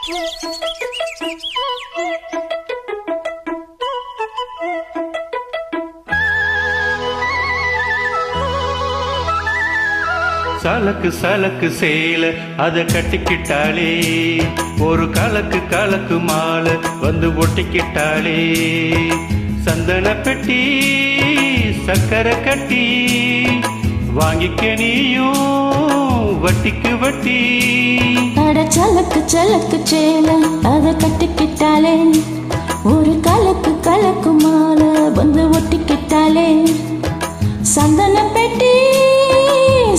சலக்கு சலக்கு சேல அத கட்டிக்கிட்டாளே. ஒரு கலக்கு கலக்கு மாலை வந்து ஒட்டிக்கிட்டாளே. சந்தன பெட்டி சக்கரை கட்டி வாங்கிக்க நீயும் வட்டிக்கு வட்டி. சலக்கு சலக்கு சேல. அத கட்டிக்கிட்டாலே ஒரு கலக்கு கலக்கு மாலை வந்து ஒட்டிக்கிட்டாலே. சந்தன பெட்டி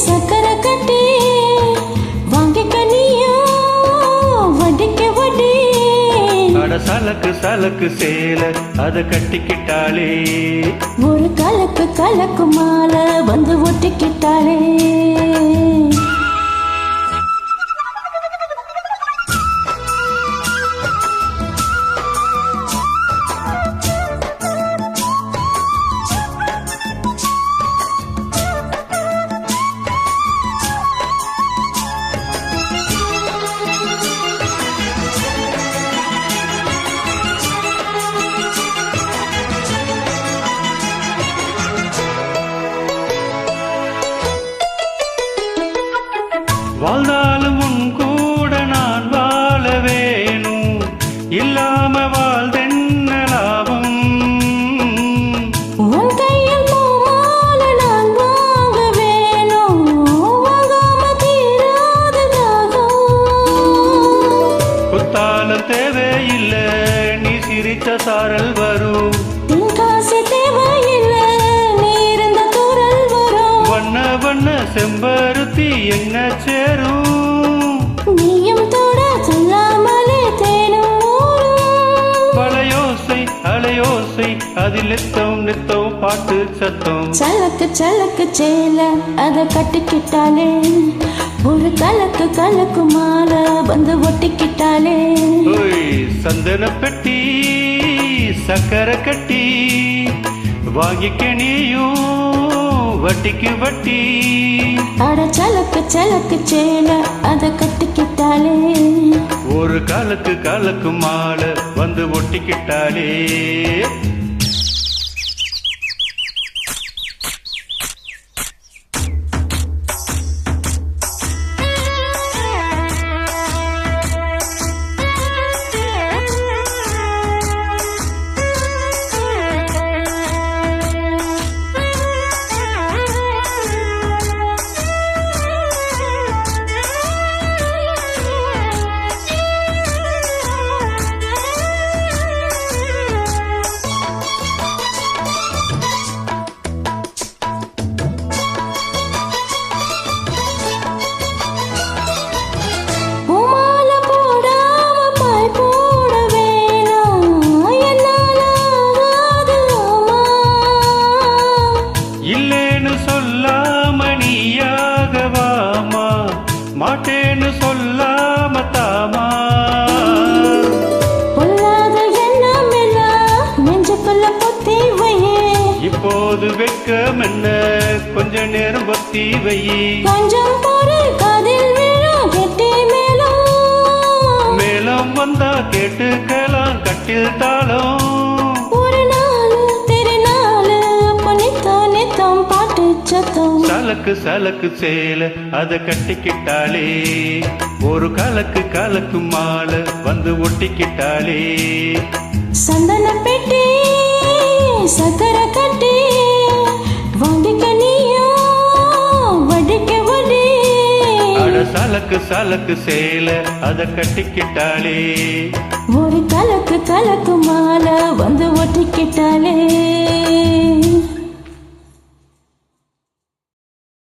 சக்கரை கட்டி வாங்கிக்க நீயும் வட்டிக்கு வட்டி அட சலக்கு சலக்கு சேல அத கட்டிக்கிட்டாளே ஒரு கலக்கு கலக்கு மாலை வந்து ஒட்டிக்கிட்டாலே. சாரல் வரும். வண்ண வண்ண செம்பருத்தி என்ன சேரும்? நீயும் தொட சொல்லாமலே தேனும். பழையோசை அலையோசை அதில் நித்தம் நித்தம் பாட்டு சத்தம். சலக்கு சலக்கு சேல அத கட்டிக்கிட்டாலே. ஒரு கலக்கு கலக்கு மாலை வந்து ஒட்டிக்கிட்டாலே. சந்தன பெட்டி சக்கரை கட்டி வாங்கிக்க நீயும் வட்டிக்கு வட்டி. அட சலக்கு சலக்கு சேல அத கட்டிக்கிட்டாலே. ஒரு காலுக்கு காலுக்கு மாலை வந்து ஒட்டிக்கிட்டாலே. இப்போது வெக்கம் என்ன? கொஞ்ச நேரம் பத்தி வை. கொஞ்சம் மேலும் வந்தா கேட்டுக்கலாம் கட்டில் தாளம். சலக்கு சலக்கு சேல அத கட்டிக்கிட்டாளே. ஒரு கலக்கு கலக்கு மாலை வந்து ஒட்டிக்கிட்டாளே. சந்தன பெட்டி சக்கரை கட்டி கலக்கு சலக்கு சேல அத கட்டிக்கிட்டாளே. ஒரு கலக்கு கலக்கு மாலை வந்து ஒட்டிக்கிட்டாளே.